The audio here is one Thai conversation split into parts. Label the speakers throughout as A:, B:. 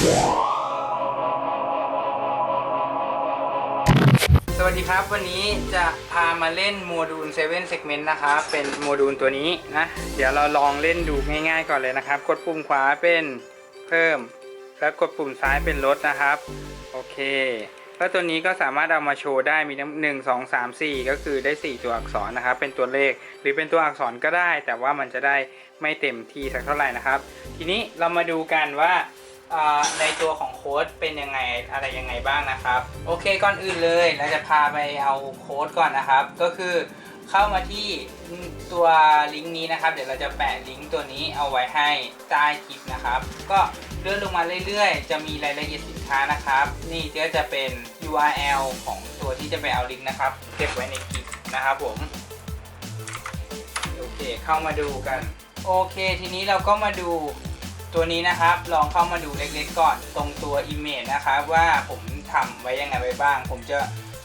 A: สวัสดีครับ วันนี้จะพามาเล่นโมดูล7 Segment นะครับ เป็นโมดูลตัวนี้นะ เดี๋ยวเราลองเล่นดูง่ายๆก่อนเลยนะครับ กดปุ่มขวาเป็นเพิ่ม แล้วกดปุ่มซ้ายเป็นลดนะครับ โอเค แล้วตัวนี้ก็สามารถเอามาโชว์ได้มีทั้งหนึ่งสองสามสี่ก็คือได้ 4 ตัวอักษรนะครับ เป็นตัวเลขหรือเป็นตัวอักษรก็ได้ แต่ว่ามันจะได้ไม่เต็มที่สักเท่าไหร่นะครับ ทีนี้เรามาดูกันว่า ในตัวของโค้ดเป็นยังไงอะไรยังไงบ้างนะครับ โอเคก่อนอื่นเลยเราจะพาไปเอาโค้ดก่อนนะครับ ก็คือเข้ามาที่ตัวลิงก์นี้นะครับ เดี๋ยวเราจะแปะลิงก์ตัวนี้เอาไว้ให้ใต้คลิปนะครับ ก็เลื่อนลงมาเรื่อยๆ จะมีรายละเอียดสินค้านะครับ นี่ก็จะเป็น URL ของตัวที่จะไปเอาลิงก์นะครับ เก็บไว้ในคลิปนะครับผม โอเคเข้ามาดูกัน โอเค ทีนี้เราก็มาดู ตัวนี้นะครับลองเข้ามาดูเล็กๆก่อนตรงตัว Image นะครับว่าผมทำไว้ยังไงไว้บ้าง ผมจะ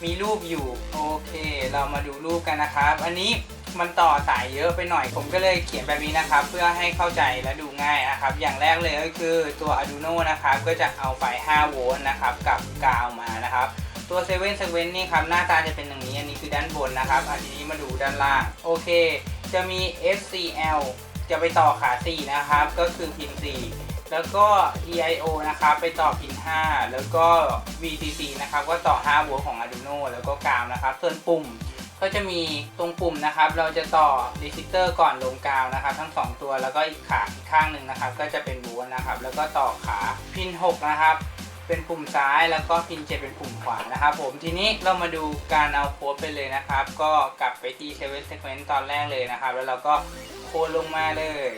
A: มีรูปอยู่โอเค เรามาดูรูปกันนะครับ อันนี้มันต่อสายเยอะไปหน่อยผมก็เลยเขียนแบบนี้นะครับ เพื่อให้เข้าใจและดูง่ายนะครับ อย่างแรกเลยก็คือตัว Arduino นะครับก็จะเอาไฟ 5 โวลต์นะครับกับกาวมานะครับ ตัว7 7 7นี่ครับหน้าตาจะเป็นอย่างนี้อันนี้คือด้านบนนะครับอันนี้มาดูด้านล่างโอเค จะมี FCL จะไปต่อขา4นะครับ ก็คือพิน 4 แล้วก็ EIO นะครับไปต่อพิน 5 แล้วก็ VCC นะครับก็ต่อ5โวของ Arduino แล้วก็กาวนะครับ ส่วนปุ่มก็จะมีตรงปุ่มนะครับ เราจะต่อรีซิสเตอร์ก่อนลงกาวนะครับ ทั้ง 2 ตัวแล้วก็อีกขาอีกข้างหนึ่งนะครับ ก็จะเป็นโวนะครับ แล้วก็ต่อขาพิน 6 นะครับเป็นปุ่มซ้ายแล้วก็พิน 7 เป็นปุ่มขวานะครับผมทีนี้เรามาดูการเอาโค้ดไปเลยนะครับ ก็กลับไปที่7 Segment ตอนแรกเลยนะครับ แล้วเราก็ คลงมาเลย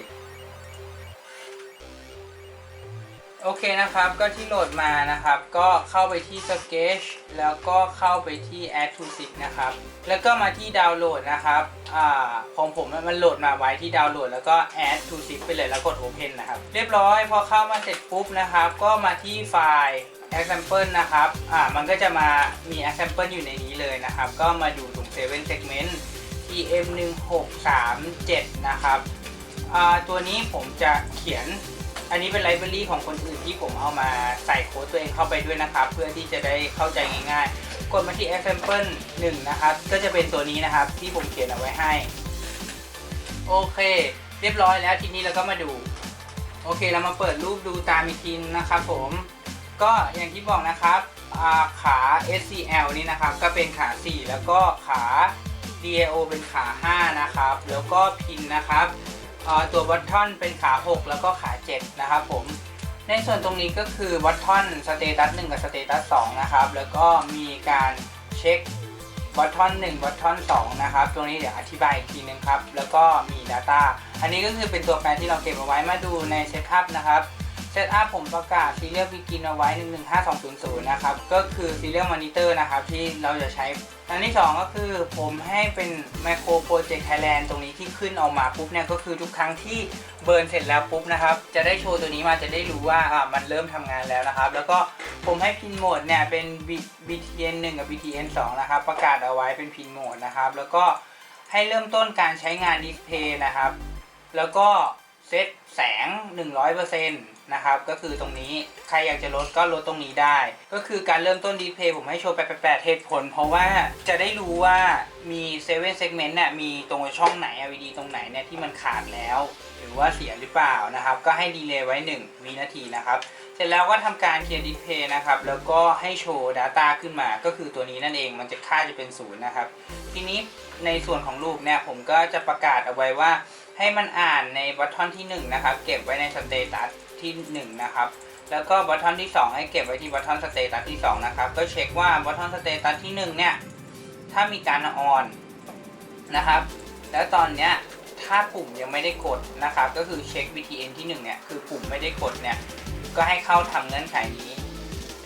A: โอเคนะครับก็ที่โหลดมานะครับ ก็เข้าไปที่ Sketch แล้วก็เข้าไปที่ Add to Zip นะครับ แล้วก็มาที่ดาวน์โหลดนะครับอ่าของผมมันโหลดมาไว้ที่ดาวน์โหลด แล้วก็ Add to Zip ไปเลยแล้วกด Open นะครับ เรียบร้อยพอเข้ามาเสร็จปุ๊บนะครับ ก็มาที่ไฟล์ example นะครับ อ่า มันก็จะมามี example อยู่ในนี้เลยนะครับ ก็มาดูตรง 7 segment TM1637 นะครับตัวนี้ผมจะเขียนอันนี้เป็นไลบรารีของคนอื่นที่ผมเอามาใส่โค้ดตัวเองเข้าไปด้วยนะครับ เพื่อที่จะได้เข้าใจง่ายๆ กดมาที่ example 1 นะครับ ก็จะเป็นตัวนี้นะครับที่ผมเขียนเอาไว้ให้ โอเค เรียบร้อยแล้วทีนี้เราก็มาดู โอเคเรามาเปิดรูปดูตามอีกทีนึงนะครับผมก็อย่างที่บอกนะครับาขา SCL นี่นะครับ ก็เป็นขา 4 แล้วก็ขา DAO เป็นขา 5 นะครับ แล้วก็พินนะครับตัววัตทอนเป็นขา 6 แล้วก็ขา 7 นะครับผมในส่วนตรงนี้ก็คือวัตทอนสเตตัส1กับสเตตัส2นะครับ แล้วก็มีการเช็ควัตทอน1วัตทอน2นะครับ ตรงนี้เดี๋ยวอธิบายอีกทีนึงครับ แล้วก็มี Data อันนี้ก็คือเป็นตัวแปรที่เราเก็บเอาไว้มาดูในเซตอัพนะครับ ซตอัพผมประกาศ Serial Begin เอาไว้ 115200 นะครับ ก็คือ Serial Monitor นะครับ ที่เราจะใช้ อันที่ 2 ก็คือผมให้เป็น Macro Project Thailand ตรงนี้ที่ขึ้นออกมาปุ๊บเนี่ย ก็คือทุกครั้งที่เบิร์นเสร็จแล้วปุ๊บนะครับ จะได้โชว์ตัวนี้มาจะได้รู้ว่าอ่ามันเริ่มทำงานแล้วนะครับ แล้วก็ผมให้พินโหมดเนี่ยเป็น B- BTN 1 กับ BTN 2 นะครับ ประกาศเอาไว้เป็นพินโหมดนะครับ แล้วก็ให้เริ่มต้นการใช้งานดิสเพย์นะครับ แล้วก็เซตแสง 100% นะครับ ก็คือตรงนี้ใครอยากจะลดก็ลดตรงนี้ได้ ก็คือการเริ่มต้นดีเพย์ผมให้โชว์แปดเหตุผล เพราะว่าจะได้รู้ว่ามี7 segment เนี่ยมีตรงช่องไหน LED ตรงไหนเนี่ยที่มันขาดแล้ว หรือว่าเสียหรือเปล่านะครับ ก็ให้ดีเลย์ไว้ 1 วินาทีนะครับเสร็จแล้วก็ทำการเคลียร์ดิสเพย์นะครับ แล้วก็ให้โชว์ Data ขึ้นมา ก็คือตัวนี้นั่นเองมันจะค่าจะเป็นศูนย์นะครับ ทีนี้ในส่วนของรูปเนี่ยผมก็จะประกาศเอาไว้ว่าให้มันอ่านในบัตทอนที่1นะครับ เก็บไว้ในสเตตัส ที่1นะครับแล้วก็บัตทอนที่ 2 ให้เก็บไว้ที่บัตทอนสเตตัสที่2นะครับก็เช็คว่าบัตทอนสเตตัสที่1เนี่ยถ้ามีการออนนะครับ แล้วตอนเนี้ยถ้าปุ่มยังไม่ได้กดนะครับ ก็คือเช็ค VTN ที่1เนี่ยคือปุ่มไม่ได้กดเนี่ยก็ให้เข้าทำเงื่อนไขนี้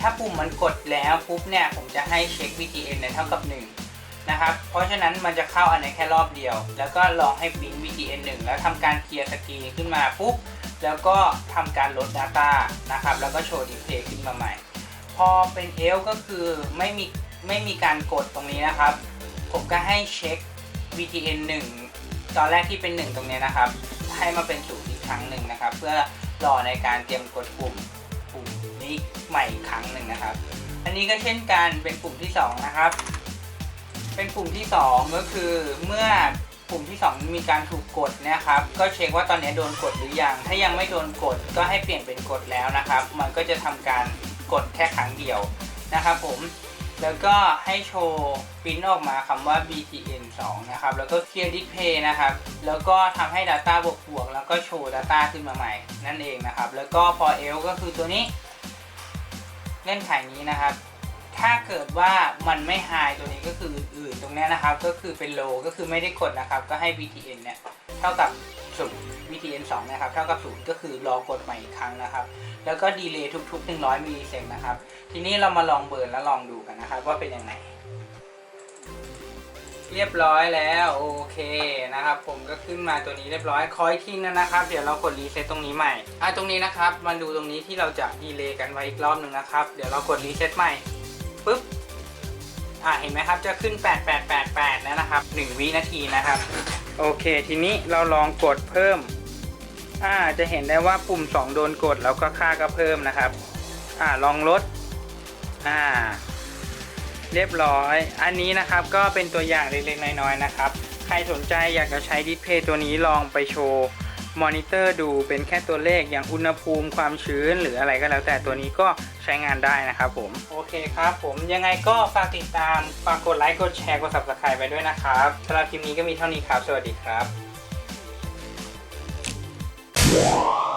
A: ถ้าปุ่มมันกดแล้วปุ๊บเนี่ยผมจะให้เช็ค VTN เนี่ยเท่ากับ1นะครับเพราะฉะนั้นมันจะเข้าอันนี้แค่รอบเดียว แล้วก็ลองให้บิน VTN 1 แล้วทำการเคลียร์สกรีนขึ้นมาปุ๊บ แล้วก็ทำการลด Data นะครับ แล้วก็โชว์ดิสเพย์ขึ้นมาใหม่ พอเป็น L ก็คือไม่มีไม่มีการกดตรงนี้นะครับ ผมก็ให้เช็ค VTN 1 ตอนแรกที่เป็น 1 ตรงนี้นะครับ ให้มาเป็นศูนย์อีกครั้งหนึ่งนะครับ เพื่อรอในการเตรียมกดปุ่มปุ่มนี้นี้ใหม่อีกครั้งหนึ่งนะครับ อันนี้ก็เช่นกันเป็นปุ่มที่สองนะครับ เป็นปุ่มที่สองก็คือเมื่อ ปุ่มที่สองมีการถูกกดนะครับ ก็เช็คว่าตอนนี้โดนกดหรือยัง ถ้ายังไม่โดนกดก็ให้เปลี่ยนเป็นกดแล้วนะครับ มันก็จะทำการกดแค่ครั้งเดียวนะครับผม แล้วก็ให้โชว์ปริ้นออกมาคำว่า btn 2นะครับ แล้วก็ clear display นะครับ แล้วก็ทำให้ data บวกบวกๆแล้วก็โชว์ data ขึ้นมาใหม่ นั่นเองนะครับ แล้วก็ for l ก็คือตัวนี้เงื่อนไขนี้นะครับ ถ้าเกิดว่ามันไม่ high ตัวนี้ก็คืออื่นตรงนี้นะครับ ก็คือเป็น low ก็คือไม่ได้กดนะครับ ก็ให้ btn เนี่ยเท่ากับศูนย์ btn 2นะครับ เท่ากับศูนย์ก็คือรอกดใหม่อีกครั้งนะครับ แล้วก็ดีเลย์ทุก ๆ 100มิลลิเซกนะครับ ทีนี้เรามาลองเบิร์นแล้วลองดูกันนะครับ ว่าเป็นยังไงเรียบร้อยแล้วโอเคนะครับ ผมก็ขึ้นมาตัวนี้เรียบร้อยคอยทีนึงนะครับ เดี๋ยวเรากดรีเซ็ตตรงนี้ใหม่อะตรงนี้นะครับมาดูตรงนี้ที่เราจะดีเลย์กันไว้อีกรอบหนึ่งนะครับ เดี๋ยวเรากดรีเซ็ตใหม่ ปุ๊บอะเห็นไหมครับจะขึ้น 8888 แล้วนะครับ 1 วินาทีนะครับ โอเค ทีนี้เราลองกดเพิ่ม อ่าจะเห็นได้ว่าปุ่ม 2 โดนกดแล้วก็ค่าก็เพิ่มนะครับ อ่าลองลด อ่า เรียบร้อย อันนี้นะครับก็เป็นตัวอย่างเล็กๆน้อยๆนะครับ ใครสนใจอยากจะใช้ดิสเพย์ตัวนี้ลองไปโชว์ มอนิเตอร์ดูเป็นแค่ตัวเลขอย่างอุณหภูมิความชื้นหรืออะไรก็แล้วแต่ตัวนี้ก็ใช้งานได้นะครับผม โอเคครับผมยังไงก็ฝากติดตาม ฝากกดไลค์กดแชร์กด subscribe ไปด้วยนะครับสำหรับคลิปนี้ก็มีเท่านี้ครับ สวัสดีครับ